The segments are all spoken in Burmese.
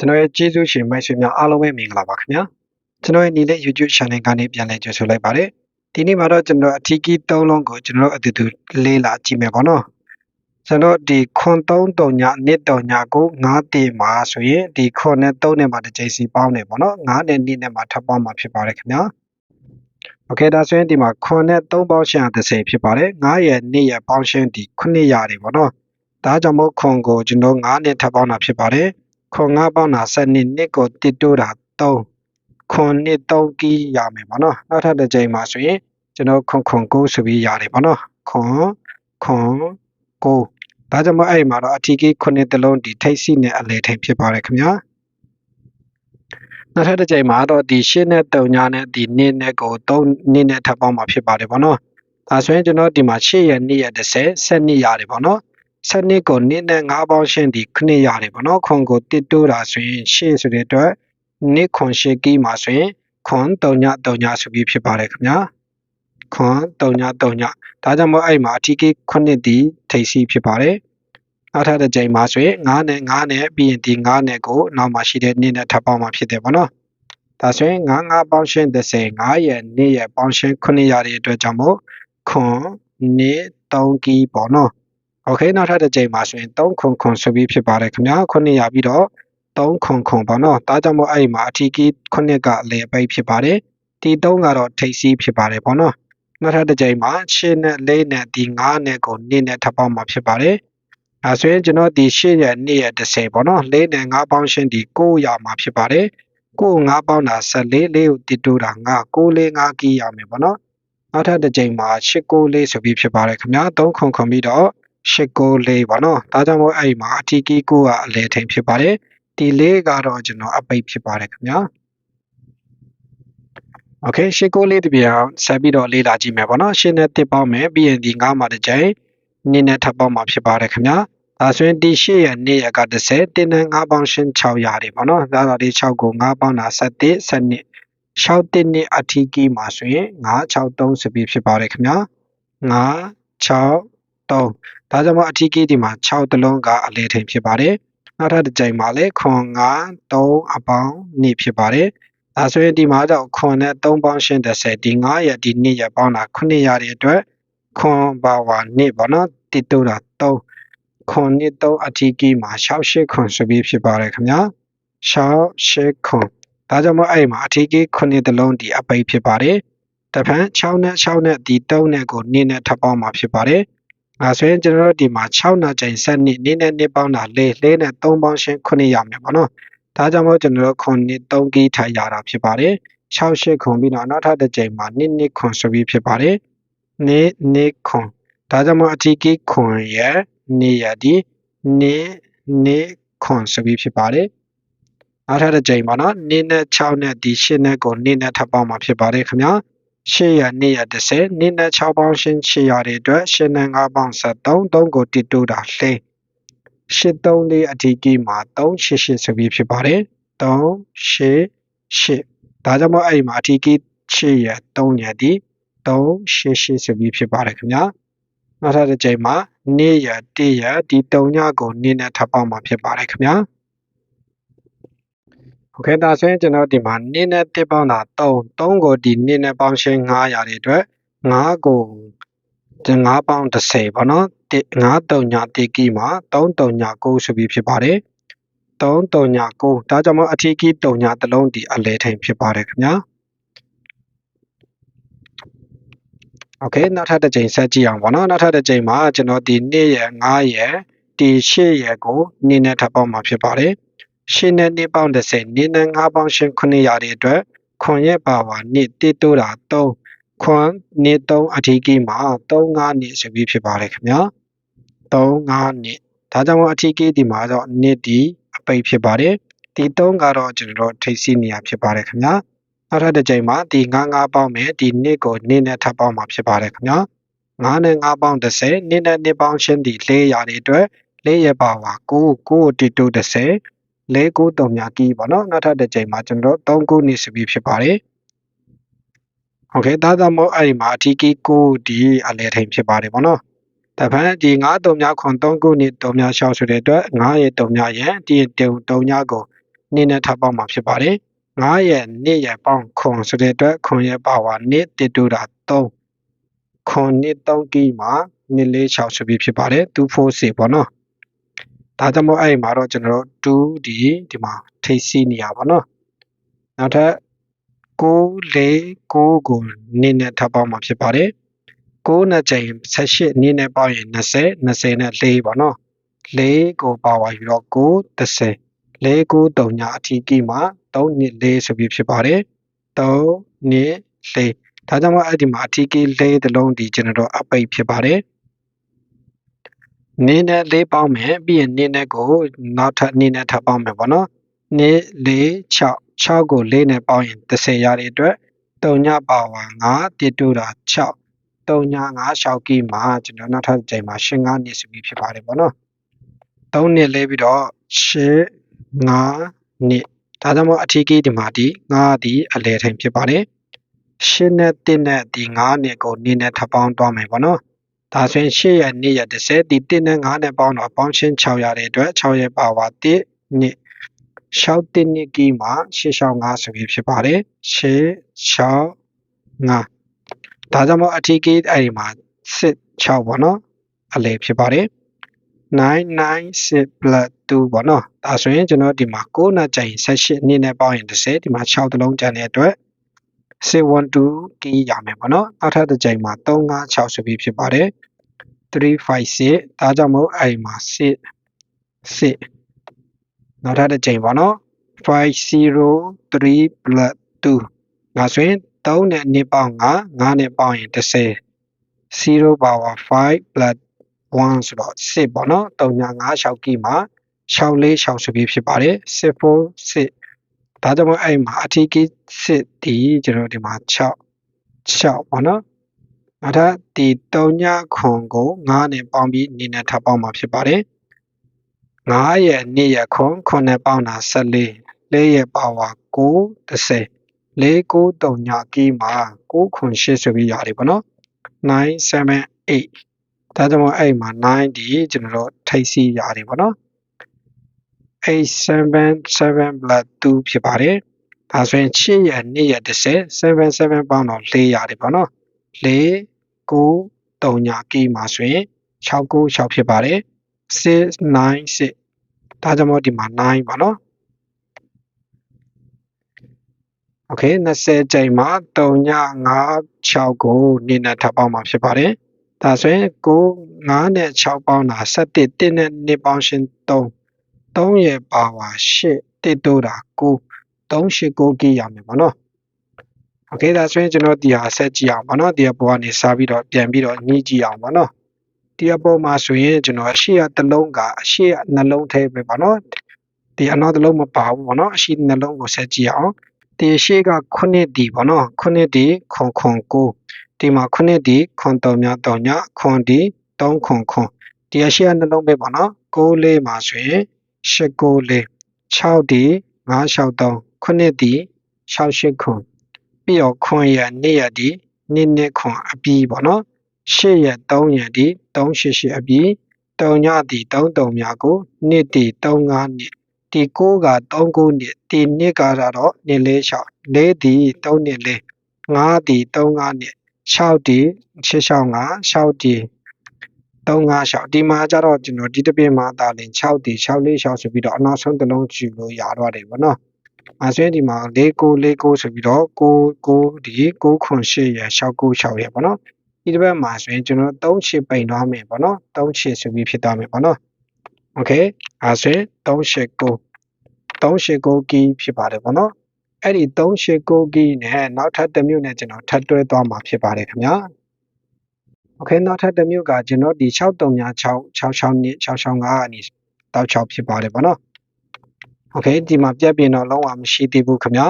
ကျွန်တော်ရဲ့ကျေးဇူးရှင်မိတ်ဆွေများအားလုံးပဲမင်္ဂလာပါခင်ဗျာကျွန်တော်ရဲ့ညီလေး YouTube channel ကနေပြန်လည်ကြိုဆိုလိုက်ပါတယ်ဒီနေ့မှာတော့ကျွန်တော်အထီးကြီး၃လုံးကိုကျွန်တော်အတူတူလေးလာကြည့်မယ်ပေါ့နော်ကျွန်တော်ဒီခွန်3ညနှစ်3ညကို9တေမှာဆိုရင်ဒီခွန်နဲ့3နဲ့မှာတစ်ကြိမ်စီပေါင်းတယ်ပေါ့နော်9နဲ့2နဲ့မှာထပ်ပေါင်းမှာဖြစ်ပါတယ်ခင်ဗျာโอเคဒါဆိုရင်ဒီမှာခွန်နဲ့3ပေါင်းရှင်း30ဖြစ်ပါတယ်9ရဲ့2ရဲ့ပေါင်းရှင်းဒီ9ရတယ်ပေါ့နော်ဒါကြောင့်မို့ခွန်ကိုကျွန်တော်9နဲ့ထပ်ပေါင်းတာဖြစ်ပါတယ် ခွန်9ပေါင်းတာ7နှစ်နှစ်ကိုတစ်တိုးတာ3ခွန်နှစ်3ကီးရမယ်ပေါ့နော်နောက်ထပ်တစ်ကြိမ်မှာဆိုရင်ကျွန်တော်ခွန်ခွန်9ဆိုပြီးရတယ်ပေါ့နော်ခွန်ခွန်9ဒါကြောင့်မို့အဲ့ဒီမှာတော့အထီးကြီး9တလုံးဒီထိတ်စီနဲ့အလေထိန်ဖြစ်ပါတယ်ခင်ဗျာနောက်ထပ်တစ်ကြိမ်မှာတော့ဒီရှင်းနဲ့တုံညာနဲ့ဒီနင်းနဲ့ကို3နင်းနဲ့ထပ်ပေါင်းမှာဖြစ်ပါတယ်ပေါ့နော်ဒါဆိုရင်ကျွန်တော်ဒီမှာ8ရက်2ရက်30 7နှစ်ရတယ်ပေါ့နော် စနစ်ကိုနစ်နဲ့9ပေါင်းရှင်းဒီခုနှစ်ရတယ်ပေါ့နော်ခွန်ကိုတစ်တိုးတာဆိုရင်ရှေ့ဆိုတဲ့အတွက်နစ်ခွန်ရှေ့ကီးမှာဆိုရင်ခွန်3ည3ညဆိုပြီးဖြစ်ပါတယ်ခင်ဗျာခွန်3ည3ညဒါကြောင့်မို့အဲ့မှာအထီးကီးခုနှစ်ဒီထိပ်စီဖြစ်ပါတယ်နောက်ထပ်တစ်ကြိမ်မှာဆိုရင်9နဲ့9နဲ့ပြီးရင်ဒီ9နဲ့ကိုနောက်မှာရှိတဲ့နစ်နဲ့ထပ်ပေါင်းမှာဖြစ်တယ်ပေါ့နော်ဒါဆိုရင်9 9ပေါင်းရှင်း30 9ရဲ့နစ်ရဲ့ပေါင်းရှင်း9ရတဲ့အတွက်ကြောင့်မို့ခွန်နစ်3ကီးပေါ့နော် okay နောက်ထပ်တစ်ချိန်မှာဆိုရင်300ဆိုပြီးဖြစ်ပါတယ်ခင်ဗျာ9ရပြီးတော့300ပေါ့နော်ဒါကြောင့်မို့အဲ့မှာအထီးကီး9ကလေအပိတ်ဖြစ်ပါတယ်ဒီ3ကတော့ထိပ်စီးဖြစ်ပါတယ်ပေါ့နော်နောက်ထပ်တစ်ချိန်မှာ6နဲ့4နဲ့ဒီ9နဲ့ကို2နဲ့ထပ်ပေါင်းမှာဖြစ်ပါတယ်အဲဆိုရင်ကျွန်တော်ဒီ6ရက်2ရက်30ပေါ့နော်4နဲ့9ပေါင်းရှင်ဒီ9ရမှာဖြစ်ပါတယ်ကို9ပေါင်းတာ14လေးကိုတတူတာ9 9 5ကီးရမယ်ပေါ့နော်နောက်ထပ်တစ်ချိန်မှာ6 9လေးဆိုပြီးဖြစ်ပါတယ်ခင်ဗျာ300ပြီးတော့ 894ပေါ့နော်ဒါကြောင့်မို့အဲ့ဒီမှာအတီကီကိုကအလဲထိန်ဖြစ်ပါတယ်ဒီလေးကတော့ကျွန်တော်အပိတ်ဖြစ်ပါတယ်ခင်ဗျာ Okay 894လေးတပြန်ဆက်ပြီးတော့လေ့လာကြည့်မယ်ပေါ့နော်ရှင်းနဲ့တစ်ပေါင်းမယ်ပြီးရင်ဒီ9မှာတစ်ကြိမ်နင်းနဲ့ထပ်ပေါင်းမှာဖြစ်ပါတယ်ခင်ဗျာဒါဆိုရင်ဒီ8ရဲ့နေ့ရက30တင်းနဲ့9ပေါင်းရှင်း600တွေပေါ့နော်ဒါဆိုဒီ6ကို9ပေါင်းတာ7 7 6တင်းနဲ့အထီးကီးမှာဆိုရင်963ဆိုပြီးဖြစ်ပါတယ်ခင်ဗျာ9 6 3ဒါကြောင့်မို့အထီးကြီးဒီမှာ6တလုံးကအလေထိန်ဖြစ်ပါတယ်နောက်ထပ်တစ်ကြိမ်မှာလည်းခွန်9 3အပေါင်း2ဖြစ်ပါတယ်ဒါဆိုရင်ဒီမှာတော့ခွန်နဲ့3ပေါင်းရှင်း30ဒီ9ရက်ဒီ2ရက်ပေါင်းတာ9ရတဲ့အတွက်ခွန်ပါဝါ2ပေါ့နော်တိတိုးတာ3ခွန်နှစ်3အထီးကြီးမှာ68ခွန်ဆိုပြီးဖြစ်ပါတယ်ခင်ဗျာ68ခွန်ဒါကြောင့်မို့အဲ့မှာအထီးကြီး9တလုံးဒီအပိတ်ဖြစ်ပါတယ်တဖန်6နဲ့6နဲ့ဒီ3နဲ့ကို2နဲ့ထပ်ပေါင်းမှာဖြစ်ပါတယ် အဲဆိုရင်ကျွန်တော်တို့ဒီမှာ6နာချိန်7နှစ်နေ့နဲ့နှစ်ပေါင်းတာ၄၄နဲ့3ပေါင်းရှင်း9ရမယ်ပေါ့နော်ဒါကြောင့်မို့ကျွန်တော်တို့ခွန်နှစ်3ကီးထိုင်ရတာဖြစ်ပါတယ်6 8ခွန်ပြီးတော့နောက်ထပ်တစ်ချိန်မှာနှစ်နှစ်ခွန်ဆိုပြီးဖြစ်ပါတယ်နှစ်နှစ်ခွန်ဒါကြောင့်မို့အထီးကီးခွန်ရဲ့နေရဒီနှစ်နှစ်ခွန်ဆိုပြီးဖြစ်ပါတယ်နောက်ထပ်တစ်ချိန်ပါနော်နှစ်နဲ့6နဲ့ဒီ8နဲ့ကိုနှစ်နဲ့ထပ်ပေါင်းမှာဖြစ်ပါတယ်ခင်ဗျာ 8ရ2ရ30နှစ်နဲ့6ပေါင်းရှင်း8ရတဲ့အတွက်8နဲ့5ပေါင်း73 3ကိုတိတိုးတာလှိ83လေးအထီးကြီးမှာ388ဆိုပြီးဖြစ်ပါတယ်388ဒါကြောင့်မို့အဲ့ဒီမှာအထီးကြီး8ရ3ရဒီ388ဆိုပြီးဖြစ်ပါတယ်ခင်ဗျာနောက်ထပ်တစ်ချိန်မှာနေ့ရ1ရဒီ3ညကိုနေ့နဲ့ထပ်ပေါင်းမှာဖြစ်ပါတယ်ခင်ဗျာ โอเคဒါဆိုရင်ကျွန်တော်ဒီမှာနေ့နဲ့တစ်ပေါင်းတာ3 3ကိုဒီနေ့နဲ့ပေါင်းရှင်း9ရတဲ့အတွက်9ကို9ပေါင်း30ပေါ့နော်9တုံညာတေကီမှာ3တုံညာ9ဆိုပြီးဖြစ်ပါတယ်3တုံညာ9ဒါကြောင့်မို့အထီးကီတုံညာတစ်လုံးဒီအလဲထိန်ဖြစ်ပါတယ်ခင်ဗျာโอเคနောက်ထပ်တစ်ချိန်ဆက်ကြည့်အောင်ပေါ့နော်နောက်ထပ်တစ်ချိန်မှာကျွန်တော်ဒီ2ရယ်9ရယ်ဒီ8ရယ်ကိုနင်းနဲ့ထပ်ပေါင်းမှာဖြစ်ပါတယ် ရှင်းနဲ့2ပေါင်း30နင်းနဲ့9ပေါင်းရှင်း9ရတဲ့အတွက်ခွန်ရဲ့ပါဝါ2တိတိုးတာ3ခွန်နှစ်3အထီးကြီးမှာ3 5နှစ်ဆိုပြီးဖြစ်ပါတယ်ခင်ဗျာ3 5နှစ်ဒါကြောင့်အထီးကြီးဒီမှာတော့နှစ်ဒီအပိတ်ဖြစ်ပါတယ်ဒီ3ကတော့ကျွန်တော်တို့ထိပ်စီးနေရဖြစ်ပါတယ်ခင်ဗျာနောက်ထပ်တစ်ကြိမ်မှာဒီ9 9ပေါင်းမယ်ဒီနှစ်ကိုနှစ်နဲ့ထပ်ပေါင်းမှာဖြစ်ပါတယ်ခင်ဗျာ9နဲ့9ပေါင်း30နှစ်နဲ့နှစ်ပေါင်းရှင်းဒီ4ရာတွေအတွက်4ရပါဝါ9 9တိတို30 4 9 3မြကီးပေါ့နော်နောက်ထပ်တစ်ကြိမ်မှာကျွန်တော်တို့3 9နှစ်ဆိုပြီးဖြစ်ပါတယ်โอเคဒါကြောင့်မို့အဲ့ဒီမှာအထီးကြီးကိုဒီအလဲထိန်ဖြစ်ပါတယ်ပေါ့နော်တပန်းဒီ9တုံများခွန်3ခုနှစ်တုံများရှောက်ဆိုတဲ့အတွက်9ရဲ့တုံများရဲ့ဒီတုံတုံများကို နေ့နဲ့ထပ်ပေါင်းမှာဖြစ်ပါတယ်9ရဲ့နေ့ရဲ့ပေါင်းခွန်ဆိုတဲ့အတွက်ခွန်ရဲ့ပါဝါနေ့တတူတာ3ခွန်နှစ်3ကီမှာနှစ်လေး6ဆိုပြီးဖြစ်ပါတယ်2 4 6ပေါ့နော် ဒါကြောင့်မို့အဲ့ဒီမှာတော့ကျွန်တော်တို့2ဒီဒီမှာထိတ်စီနေရပါတော့နောက်ထပ်6 4 9ကိုနေ့နဲ့ထပ်ပေါင်းမှာဖြစ်ပါတယ်9နဲ့ချိန်18နေ့နဲ့ပေါင်းရင်20 20နဲ့4ပေါ့နော်4ကိုပါဝါယူတော့9 30 4 9 3ညအထီးကြီးမှာ3နှစ်4ဆိုပြီးဖြစ်ပါတယ်3နှစ်4ဒါကြောင့်မို့အဲ့ဒီမှာအထီးကြီး4တလုံးဒီကျွန်တော်တို့အပိတ်ဖြစ်ပါတယ် နင်းနဲ့လေးပေါင်းမယ်ပြီးရင်နင်းနဲ့ကိုနောက်ထပ်နင်းနဲ့ထပ်ပေါင်းမယ်ပေါ့နော်နင်း၄6 6ကို4နဲ့ပေါင်းရင်30ရတဲ့အတွက်3ညပါဝါ9တစ်တူတာ6 3ည9ရှောက်ကီမှာကျွန်တော်နောက်ထပ်ချိန်မှာရှင်း9နှစ်ဆိုပြီးဖြစ်ပါတယ်ပေါ့နော်3နှစ်လဲပြီးတော့ရှင်း9နှစ်ဒါကြောင့်မို့အထီးကြီးဒီမှာဒီ9ဒီအလဲထိန်ဖြစ်ပါတယ်ရှင်းနဲ့1နဲ့ဒီ9နှစ်ကိုနင်းနဲ့ထပ်ပေါင်းသွားမယ်ပေါ့နော် ဒါဆိုရင်8ရက်2ရက်30ဒီ1နဲ့9နဲ့ပေါင်းတော့ပေါင်းချင်း6ရတဲ့အတွက်6ရက်ပါဝါ1နှစ်6တစ်နှစ်ကြီးမှာ8ရှောင်း5ဆိုပြီးဖြစ်ပါတယ်8 6 5ဒါကြောင့်မို့အထီးကြီးအဲ့ဒီမှာ6 6ပေါ့နော်အလဲဖြစ်ပါတယ်996 plus 2ပေါ့နော်ဒါဆိုရင်ကျွန်တော်ဒီမှာ9နဲ့ချိန်18နှစ်နဲ့ပေါင်းရင်30ဒီမှာ6တလုံးကျန်တဲ့အတွက် 612ကီးရမယ်ပေါ့နော်နောက်ထပ်တစ်ချိန်မှာ356ဆိုပြီးဖြစ်ပါတယ်356ဒါကြောင့်မို့အဲ့မှာ6 6နောက်ထပ်တစ်ချိန်ပေါ့နော်503 plus 2ဒါဆိုရင်3နဲ့2ပေါင်း9 9နဲ့ပေါင်းရင်30 0 power 5 plus 1ဆိုတော့6ပေါ့နော်3ည9 6ကီမှာ6လေး6ဆိုပြီးဖြစ်ပါတယ်6 4 6 ဒါကြောင့်မို့အဲ့မှာအထီးကြီးစစ်ဒီကျွန်တော်ဒီမှာ6 6ပေါ့နော်နောက်ထပ်ဒီ3ညခွန်ကို9နဲ့ပေါင်းပြီးနေနဲ့ထပ်ပေါင်းမှာဖြစ်ပါတယ်9ရဲ့2ရဲ့ခွန်ခွန်နဲ့ပေါင်းတာ14 4ရဲ့ပါဝါ9 30 4 9 3ညကီးမှာ9ခွန်8ဆိုပြီးရတယ်ပေါ့နော်9 7 8ဒါကြောင့်အဲ့မှာ9ဒီကျွန်တော်တို့ထိတ်စီရတယ်ပေါ့နော် 877 plus 2ဖြစ်ပါတယ်။ဒါဆိုရင်8ရ2ရ30 77ပေါင်းတော့4ရတယ်ပေါ့နော်။4 9 3ညာကီးမှာဆိုရင်6 9 6ဖြစ်ပါတယ်။6 9 6ဒါကြောင့်မို့ဒီမှာ9ပါနော်။ Okay 20ချိန်မှာ3ည5 6ကိုနေနဲ့ထပ်ပေါင်းမှာဖြစ်ပါတယ်။ဒါဆိုရင်9 9နဲ့6ပေါင်းတာ17 1နဲ့2ပေါင်းရှင်3 3ရဲ့ပါဝါ8တစ်တို့တာ9 389 gig ရမယ်ပေါ့နော် okay ဒါဆိုရင်ကျွန်တော်ဒီဟာဆက်ကြည့်အောင်ပေါ့နော်ဒီအပေါ်ကနေစပြီးတော့ပြန်ပြီးတော့ညှိကြည့်အောင်ပေါ့နော်ဒီအပေါ်မှာဆိုရင်ကျွန်တော်အရှိရတစ်လုံးကအရှိရနှလုံးထဲပဲပေါ့နော်ဒီအနောက်တစ်လုံးမပါဘူးပေါ့နော်အရှိနှလုံးကိုဆက်ကြည့်အောင်ဒီအရှိက9ဒီပေါ့နော်9ဒီခွန်ခွန်9ဒီမှာ9ဒီခွန်တော်များတော်ညခွန်ဒီ3ခွန်ခွန်ဒီအရှိရနှလုံးပဲပေါ့နော်6လေးမှာဆိုရင် 894 6ဒီ963 9ဒီ68ခွန်ပြီးတော့ခွန်ရ2ရဒီ2နှစ်ခွန်အပြီးပေါ့နော်8ရ3ရဒီ388အပြီး3ညဒီ33မြကို2ဒီ35နှစ်ဒီ9က39နှစ်ဒီနှစ်ကတော့နှစ်လေး6 4ဒီ3နှစ်လေး5ဒီ35နှစ်6ဒီ665 6ဒီ 356ဒီမှာကျတော့ကျွန်တော်ဒီတစ်ပြင်းမှာဒါလင်6ဒီ6လေး6ဆိုပြီးတော့အနောက်ဆုံးတစ်လုံးကြည့်လို့ရတော့တယ်ဗောနော်။အဲဆိုရင်ဒီမှာ4 9 4 9ဆိုပြီးတော့6 9ဒီ6ခွန်8ရယ်6 9 6ရယ်ဗောနော်။ဒီတစ်ပတ်မှာဆိုရင်ကျွန်တော်3ချစ်ပိန်သွားမယ်ဗောနော်။3ချစ်ဆိုပြီးဖြစ်သွားမယ်ဗောနော်။ Okay အဲဆိုရင်3 8 9 3 8 9ကီးဖြစ်ပါတယ်ဗောနော်။အဲ့ဒီ3 8 9ကီးနဲ့နောက်ထပ်တစ်မျိုးနဲ့ကျွန်တော်ထပ်တွဲသွားမှာဖြစ်ပါတယ်ခင်ဗျာ။ โอเคနောက်ထပ်တစ်မျိုးကကျွန်တော်ဒီ6366 66နှစ်665ကနေတောက်6ဖြစ်ပါတယ်ဗောနော်โอเคဒီမှာပြက်ပြင်တော့လုံးဝမရှိသေးဘူးခင်ဗျာ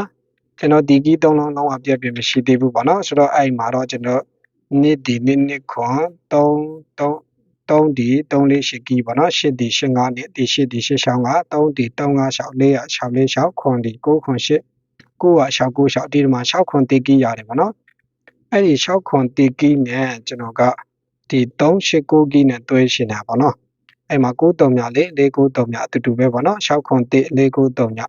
ကျွန်တော်ဒီကီးသုံးလုံးလုံးဝပြက်ပြင်မရှိသေးဘူးဗောနော်ဆိုတော့အဲ့မှာတော့ကျွန်တော်နှစ်ဒီနှစ်နှစ်ခွန်3 3 3ဒီ3လေးရှိကီးပေါ့နော်8ဒီ8 5နှစ်ဒီ8ဒီ8ရှောင်းက3ဒီ3 5 6 4ရ6 4 6ခွန်ဒီ9ခွန်8 9က6 9 6ဒီမှာ6ခွန်တေးကီးရတယ်ပေါ့နော် အဲ့ဒီ6ခွန်တေကီးနဲ့ကျွန်တော်ကဒီ389ကီးနဲ့တွဲရှင်တာပေါ့နော်အဲ့မှာ93ညလေး493ညအတူတူပဲပေါ့နော်6ခွန်တေ493ည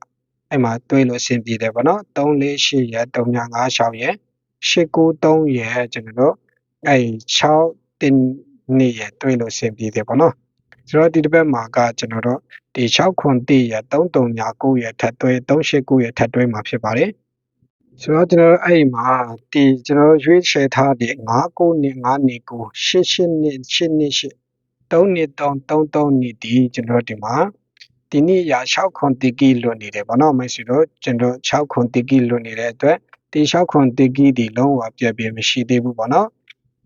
အဲ့မှာတွေးလို့အဆင်ပြေတယ်ပေါ့နော်348ရဲ့3956ရဲ့893ရဲ့ကျွန်တော်တို့အဲ့6တင်နေရဲ့တွေးလို့အဆင်ပြေတယ်ပေါ့နော်ဆိုတော့ဒီတစ်ပတ်မှာကကျွန်တော်တို့ဒီ6ခွန်တိရဲ့3359ရဲ့ထပ်တွဲ389ရဲ့ထပ်တွဲမှာဖြစ်ပါတယ် ဆိုတော့ကျွန်တော်တို့အဲ့မှာဒီကျွန်တော်ရွေးချယ်ထားတဲ့9နှစ်9နှစ်9 88နှစ်8နှစ်8 3နှစ်3 33နှစ်ဒီကျွန်တော်ဒီမှာဒီနေ့ရာ6ခွန်တကီလွတ်နေတယ်ဗောနော်မိတ်ဆွေတို့ကျွန်တော်6ခွန်တကီလွတ်နေတဲ့အတွက်ဒီ6ခွန်တကီဒီလုံးဝပြည့်ပြည့်မရှိသေးဘူးဗောနော်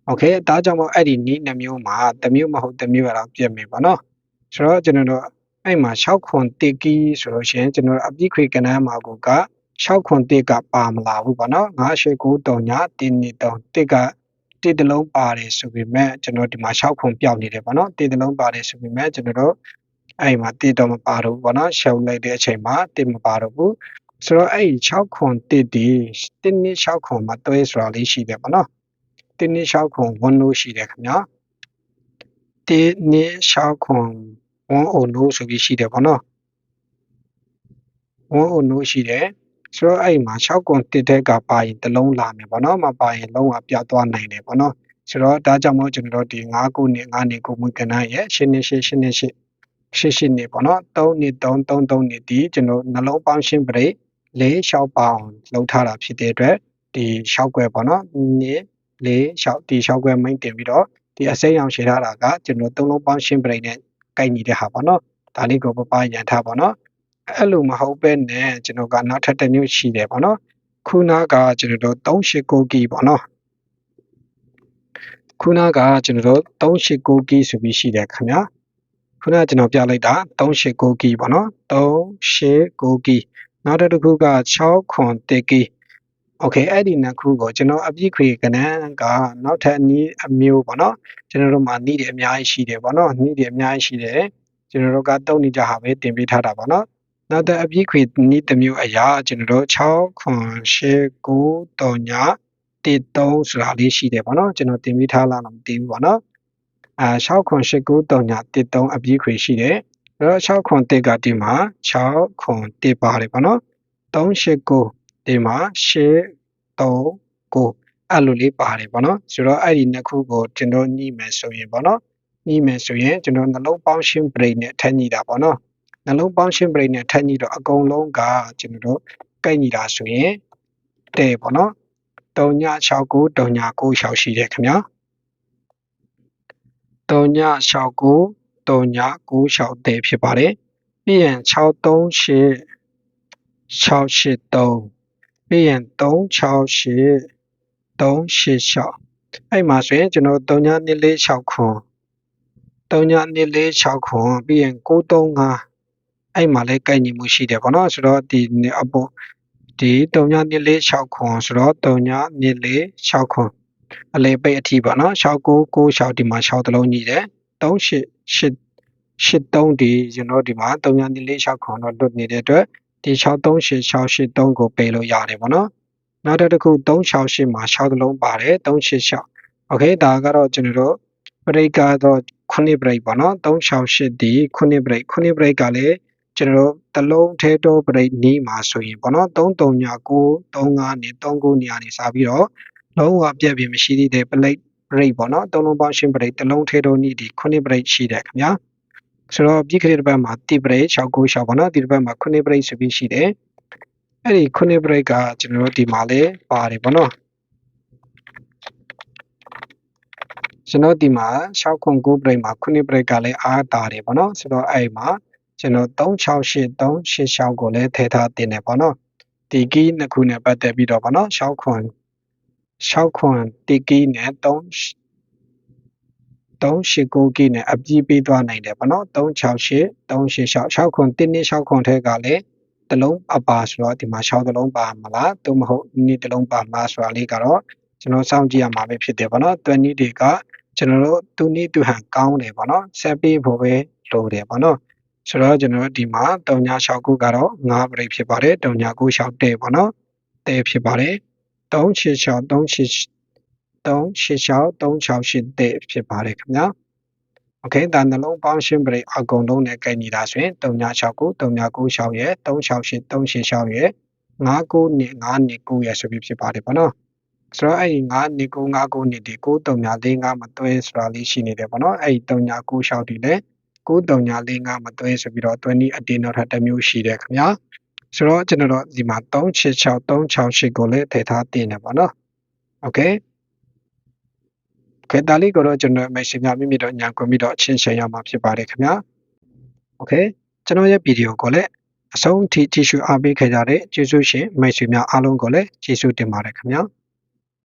โอเคဒါကြောင့်မို့အဲ့ဒီနီးနှမျိုးမှာတစ်မျိုးမဟုတ်တစ်မျိုးကတော့ပြည့်မယ်ဗောနော်ဆိုတော့ကျွန်တော်တို့အဲ့မှာ6ခွန်တကီဆိုလို့ရှိရင်ကျွန်တော်အပြည့်ခွေကနန်းမှာကိုက 6ခွန်တစ်ကပါမလာဘူးဗောနော်9 8 9 3ညတင်းနေ3တစ်ကတစ်တလုံးပါတယ်ဆိုပေမဲ့ကျွန်တော်ဒီမှာ6ခွန်ပြောက်နေတယ်ဗောနော်တစ်တလုံးပါတယ်ဆိုပေမဲ့ကျွန်တော်တို့အဲ့မှာတစ်တော့မပါတော့ဘူးဗောနော်ရှုံလိုက်တဲ့အချိန်မှာတစ်မပါတော့ဘူးဆိုတော့အဲ့6ခွန်တစ်ဒီတစ်နှစ်6ခွန်မှာတွဲဆိုတာလေးရှိတယ်ဗောနော်တစ်နှစ်6ခွန်ဝန်လို့ရှိတယ်ခင်ဗျာတစ်နှစ်6ခွန်ဝန်အုံလို့ဆိုပြီးရှိတယ်ဗောနော်ဝန်အုံလို့ရှိတယ် ဆိုတော့အဲ့မှာ6ကွန်တစ်တဲ့ကပါရင်တစ်လုံးလာမယ်ဗောနော်မပါရင်လုံးဝပြတ်သွားနိုင်တယ်ဗောနော်ဆိုတော့ဒါကြောင့်မို့ကျွန်တော်တို့ဒီ9ခုနှစ်9နှစ်ကိုမွေးကနန်းရဲ့ရှင်းနေရှင်းရှင်းနေရှင်းရှင်းရှင်းနေဗောနော်3နှစ်3 3 3နှစ်ဒီကျွန်တော်နှလုံးပေါင်းရှင်းပရိ၄6ပေါင်းလောက်ထားတာဖြစ်တဲ့အတွက်ဒီ6ခွဲဗောနော်နှစ်၄6ဒီ6ခွဲမိတ်တင်ပြီးတော့ဒီအစိမ်းအောင်ရှင်းထားတာကကျွန်တော်3လုံးပေါင်းရှင်းပရိနဲ့ကိုက်နေတဲ့ဟာဗောနော်ဒါလေးကိုပပရန်ထားဗောနော် အဲ့လိုမဟုတ်ပဲနဲ့ကျွန်တော်ကနောက်ထပ်တစ်မျိုးရှိတယ်ပေါ့နော်ခုနကကျွန်တော်တို့389ကီပေါ့နော်ခုနကကျွန်တော်တို့389ကီဆိုပြီးရှိတယ်ခင်ဗျာခုနကကျွန်တော်ပြလိုက်တာ389ကီပေါ့နော်389ကီနောက်တစ်ခုက6ခွန်1ကီโอเคအဲ့ဒီနှစ်ခုကိုကျွန်တော်အပြည့်ခွေကနန်းကနောက်ထပ်နီးအမျိုးပေါ့နော်ကျွန်တော်တို့မှာနီးတယ်အများကြီးရှိတယ်ပေါ့နော်နီးတယ်အများကြီးရှိတယ်ကျွန်တော်တို့ကတုံးနေကြဟာပဲတင်ပေးထားတာပေါ့နော် နောက်တဲ့အပြည့်ခွေနည်းတစ်မျိုးအရာကျွန်တော်တို့6ခွန်8 9 3ည13ဆိုတာလေးရှိတယ်ပေါ့နော်ကျွန်တော်တင်ပြထားလားတော့မသိဘူးပေါ့နော်အာ6ခွန်8 9 3ည13အပြည့်ခွေရှိတယ်အဲ့တော့6ခွန်1ကဒီမှာ6ခွန်1ပါတယ်ပေါ့နော်3 8 9ဒီမှာ8 3 9အဲ့လိုလေးပါတယ်ပေါ့နော်ဆိုတော့အဲ့ဒီနှစ်ခုကိုကျွန်တော်ညှိမယ်ဆိုရင်ပေါ့နော်ညှိမယ်ဆိုရင်ကျွန်တော်နှလုံးပေါင်းရှင်း brain နဲ့ထပ်ညှိတာပေါ့နော် နှလုံးပေါင်းရှင်းပရိနဲ့ထပ်ညှိတော့အကုန်လုံးကကျွန်တော်တို့ကိုက်ညီတာဆိုရင်တဲ့ပေါ့နော်3969 3996ရှိတယ်ခင်ဗျာ3969 3996တဲ့ဖြစ်ပါတယ်ပြီးရင်638 683ပြီးရင်368 386အဲ့မှာဆိုရင်ကျွန်တော်3924 6ခွန်3924 6ခွန်ပြီးရင်935 အဲ့မှာလည်းကိုက်ညီမှုရှိတယ်ပေါ့နော်ဆိုတော့ဒီအပေါ်ဒီ392469ဆိုတော့392469အလေပိတ်အထိပေါ့နော်6996ဒီမှာ6တလုံးညီတယ်38883ဒီကျွန်တော်ဒီမှာ392469တော့လွတ်နေတဲ့အတွက်ဒီ638683ကိုပေးလို့ရတယ်ပေါ့နော်နောက်တစ်ခု368မှာ6တလုံးပါတယ်386 okay ဒါကတော့ကျွန်တော်တို့ break ကတော့9 break ပေါ့နော်368ဒီ9 break 9 break ကလည်း ကျွန်တော်တို့တလုံးထဲတော့ပရိတ်နီးမှာဆိုရင်ပေါ့နော်33ည9 35နေ39နေရာနေစပြီးတော့လုံးဝပြည့်ပြည့်မရှိသေးတဲ့ပရိတ်ပရိတ်ပေါ့နော်သုံးလုံးပေါင်းရှင်းပရိတ်တလုံးထဲတော့နီးဒီ9ပရိတ်ရှိတယ်ခင်ဗျာဆိုတော့ပြီးခဲ့တဲ့ဘက်မှာတိပရိတ်696ပေါ့နော်ဒီဘက်မှာ9ပရိတ်ဆိုပြီးရှိတယ်အဲ့ဒီ9ပရိတ်ကကျွန်တော်တို့ဒီမှာလေးပါတယ်ပေါ့နော်ကျွန်တော်ဒီမှာ6.9 break မှာ9 break ကလည်းအားတာတယ်ပေါ့နော်ဆိုတော့အဲ့မှာ ကျွန်တော်368 386ကိုလည်းထည့်ထားတင်တယ်ပေါ့နော်ဒီကီးနှစ်ခုနဲ့ပတ်သက်ပြီးတော့ပေါ့နော်6ခွန်6ခွန်တီကီးနဲ့3 389ကီးနဲ့အပြည့်ပေးသွားနိုင်တယ်ပေါ့နော်368 386 6ခွန်1နှစ်6ခွန်ထဲကလည်းတလုံးအပါဆိုတော့ဒီမှာ6တလုံးပါမလားသို့မဟုတ်2တလုံးပါမလားဆိုတာလေးကတော့ကျွန်တော်စောင့်ကြည့်ရမှာပဲဖြစ်တယ်ပေါ့နော်20တွေကကျွန်တော်တို့သူနည်းသူဟန်ကောင်းတယ်ပေါ့နော်ဆက်ပေးဖို့ပဲလိုတယ်ပေါ့နော် ဆိုတော့ကျွန်တော်ဒီမှာ396ခုကတော့9ပရိဖြစ်ပါတယ်396တဲ့ပေါ့နော်တဲ့ဖြစ်ပါတယ်386 386 386 368တဲ့ဖြစ်ပါတယ်ခင်ဗျာ Okay ဒါနှလုံးပေါင်းရှင်းပရိအကုန်လုံးနဲ့ကိုက်ညီတာဆိုရင်3969 3996ရဲ့368 386ရဲ့59နှစ်5နှစ်9ရဲ့ဆိုပြီးဖြစ်ပါတယ်ပေါ့နော်ဆိုတော့အဲ့ဒီ9နှစ်9 59နှစ်ဒီ9345မသွဲဆိုတာလေးရှိနေတယ်ပေါ့နော်အဲ့ဒီ3996ဒီလည်း 9345မသွဲဆိုပြီးတော့20အတင်းနောက်ထပ်တစ်မျိုးရှိတယ်ခင်ဗျာဆိုတော့ကျွန်တော်တို့ဒီမှာ366 368ကိုလည်းထည့်ထားတင်တယ်ပေါ့နော်โอเคခေတ္တလေးကိုတော့ကျွန်တော်မိတ်ဆွေများမိမိတို့ညာကွန်ပြီးတော့အချင်းချင်းရမှာဖြစ်ပါတယ်ခင်ဗျာโอเคကျွန်တော်ရဲ့ဗီဒီယိုကိုလည်းအဆုံးထိကြည့်ရှုအားပေးခဲ့ကြတဲ့ကျေးဇူးရှင်မိတ်ဆွေများအားလုံးကိုလည်းကျေးဇူးတင်ပါတယ်ခင်ဗျာ